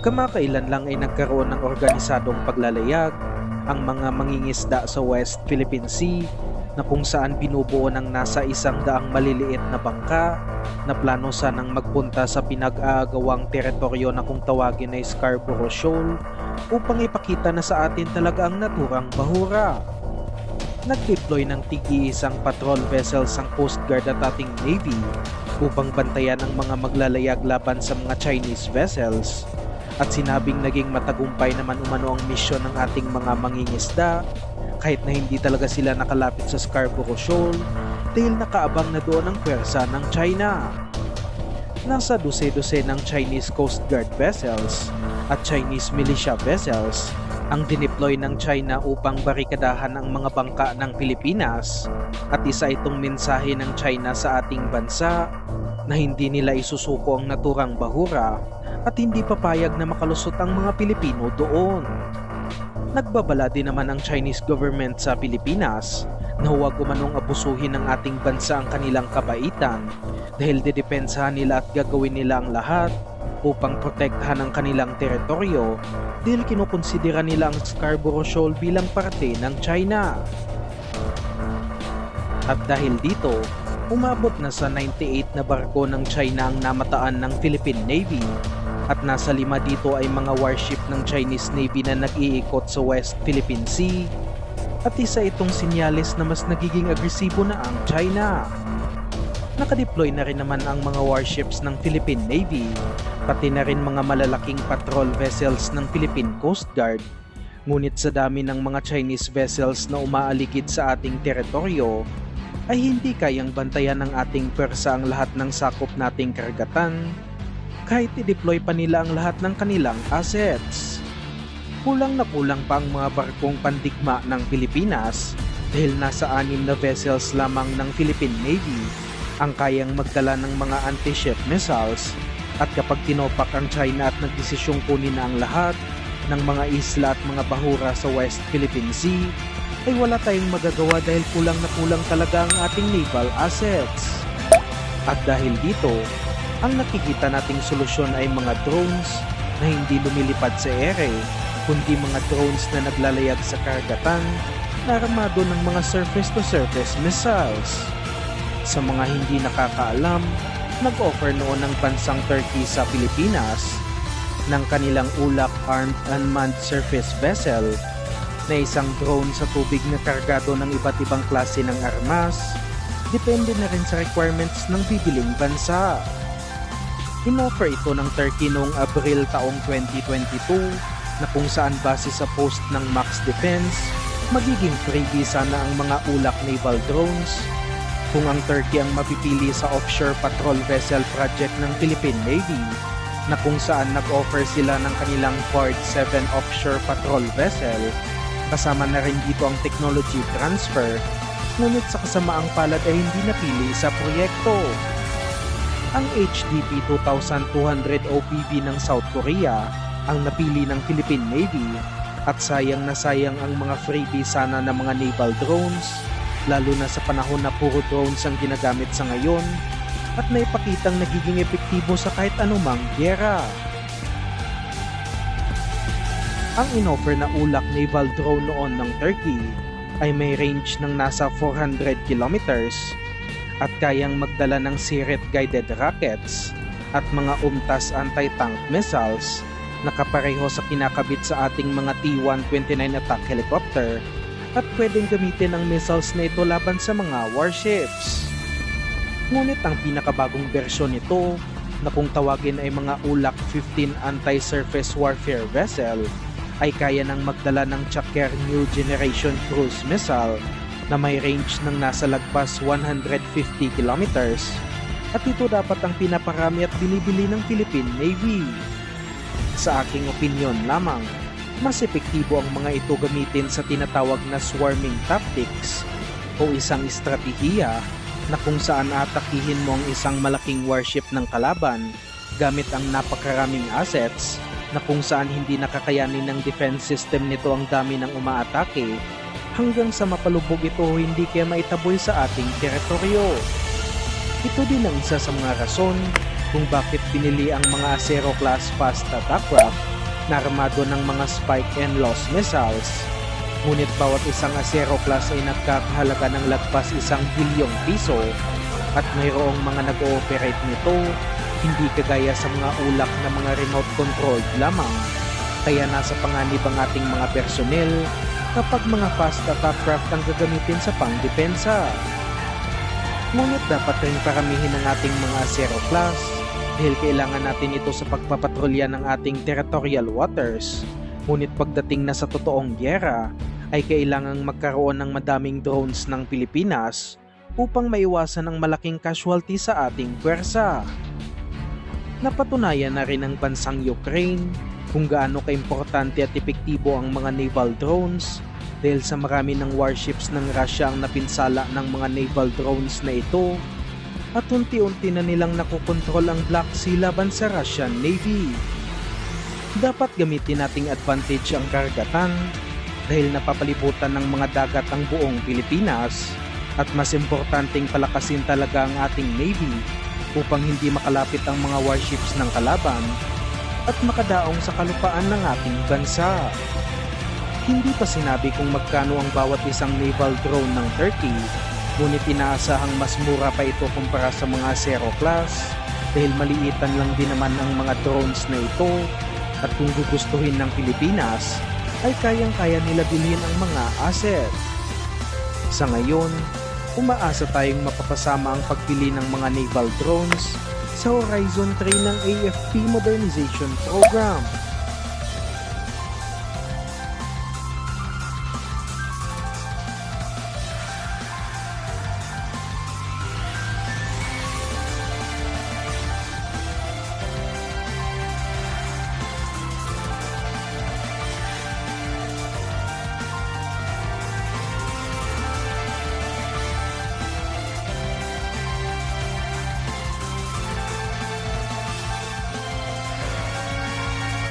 Kamakailan lang ay nagkaroon ng organisadong paglalayag ang mga mangingisda sa West Philippine Sea na kung saan binubuo ng nasa isang daang maliliit na bangka na plano sanang magpunta sa pinag-aagawang teritoryo na kung tawagin ay Scarborough Shoal upang ipakita na sa atin talaga ang naturang bahura. Nag-deploy ng tigi-isang patrol vessels ang Coast Guard at ating Navy upang bantayan ang mga maglalayag laban sa mga Chinese vessels at sinabing naging matagumpay naman umano ang misyon ng ating mga mangingisda kahit na hindi talaga sila nakalapit sa Scarborough Shoal dahil nakaabang na doon ang pwersa ng China. Nasa dose-dose ng Chinese Coast Guard vessels at Chinese militia vessels ang dineploy ng China upang barikadahan ang mga bangka ng Pilipinas at isa itong mensahe ng China sa ating bansa na hindi nila isusuko ang naturang bahura at hindi papayag na makalusot ang mga Pilipino doon. Nagbabala din naman ang Chinese government sa Pilipinas na huwag umanong abusuhin ng ating bansa ang kanilang kabaitan dahil didepensahan nila at gagawin nila ang lahat upang protektahan ang kanilang teritoryo dahil kinukonsidera nila ang Scarborough Shoal bilang parte ng China. At dahil dito, umabot na sa 98 na barko ng China ang namataan ng Philippine Navy at nasa lima dito ay mga warship ng Chinese Navy na nag-iikot sa West Philippine Sea at isa itong sinyalis na mas nagiging agresibo na ang China. Nakadeploy na rin naman ang mga warships ng Philippine Navy, pati na rin mga malalaking patrol vessels ng Philippine Coast Guard. Ngunit sa dami ng mga Chinese vessels na umaaligid sa ating teritoryo, ay hindi kayang bantayan ng ating pwersa ang lahat ng sakop nating karagatan kahit i-deploy pa nila ang lahat ng kanilang assets. Kulang na kulang pa ang mga barkong pandigma ng Pilipinas dahil nasa anim na vessels lamang ng Philippine Navy ang kayang magdala ng mga anti-ship missiles at kapag tinopak ang China at nagdesisyong kunin na ang lahat ng mga isla at mga bahura sa West Philippine Sea ay wala tayong magagawa dahil kulang na kulang talaga ang ating naval assets. At dahil dito, ang nakikita nating solusyon ay mga drones na hindi lumilipad sa ere, kundi mga drones na naglalayag sa karagatan na armado ng mga surface-to-surface missiles. Sa mga hindi nakakaalam, nag-offer noon ng bansang Turkey sa Pilipinas ng kanilang ulak armed unmanned surface vessel na isang drone sa tubig na kargado ng iba't ibang klase ng armas, depende na rin sa requirements ng bibiling bansa. Inoffer ito ng Turkey noong Abril taong 2022 na kung saan base sa post ng Max Defense, magiging freebie sana ang mga ulak naval drones kung ang Turkey ang mapipili sa offshore patrol vessel project ng Philippine Navy na kung saan nag-offer sila ng kanilang Ford 7 offshore patrol vessel kasama na rin dito ang technology transfer ngunit sa kasamaang palad ay hindi napili sa proyekto. Ang HDP 2200 OPV ng South Korea ang napili ng Philippine Navy at sayang na sayang ang mga freebie sana ng mga naval drones lalo na sa panahon na puro drones ang ginagamit sa ngayon at naipakitang nagiging epektibo sa kahit anumang gyera. Ang inoffer na ulak naval drone noon ng Turkey ay may range ng nasa 400 kilometers at kayang magdala ng Siret guided rockets at mga UMTAS anti-tank missiles na kapareho sa kinakabit sa ating mga T-129 attack helicopter at pwedeng gamitin ang missiles na ito laban sa mga warships. Ngunit ang pinakabagong bersyon nito na kung tawagin ay mga ULAC 15 anti-surface warfare vessel ay kaya nang magdala ng Chakar New Generation Cruise Missile na may range ng nasa lagpas 150 kilometers at ito dapat ang pinaparami at binibili ng Philippine Navy. Sa aking opinion lamang, mas epektibo ang mga ito gamitin sa tinatawag na swarming tactics o isang estratehiya na kung saan atakihin mo ang isang malaking warship ng kalaban gamit ang napakaraming assets na kung saan hindi nakakayanin ng defense system nito ang dami ng umaatake hanggang sa mapalubog ito hindi kaya maitaboy sa ating teritoryo. Ito din ang isa sa mga rason kung bakit pinili ang mga Acero class fast attack craft na armado ng mga spike and loss missiles. Ngunit bawat isang Acero class ay nagkakahalaga ng lagpas isang bilyong piso at mayroong mga nag-ooperate nito hindi kagaya sa mga ulak na mga remote controlled lamang. Kaya nasa panganib ang ating mga personel kapag mga fast attack craft ang gagamitin sa pangdepensa. Ngunit dapat rin paramihin ang ating mga Zero class dahil kailangan natin ito sa pagpapatrolya ng ating territorial waters. Ngunit pagdating na sa totoong gyera, ay kailangang magkaroon ng madaming drones ng Pilipinas upang maiwasan ang malaking casualty sa ating pwersa. Napatunayan na rin ng bansang Ukraine kung gaano kaimportante at epektibo ang mga naval drones dahil sa marami ng warships ng Russia ang napinsala ng mga naval drones na ito at unti-unti na nilang nakokontrol ang Black Sea laban sa Russian Navy. Dapat gamitin nating advantage ang karagatan dahil napapalibutan ng mga dagat ang buong Pilipinas at mas importanteng palakasin talaga ang ating Navy upang hindi makalapit ang mga warships ng kalaban at makadaong sa kalupaan ng ating bansa. Hindi pa sinabi kung magkano ang bawat isang naval drone ng Turkey, ngunit inaasahang mas mura pa ito kumpara sa mga Zero class dahil maliitan lang din naman ang mga drones na ito at kung gugustuhin ng Pilipinas, ay kayang-kaya nila bilhin ang mga asset. Sa ngayon, umaasa tayong mapapasama ang pagpili ng mga naval drones sa Horizon 3 ng AFP Modernization Program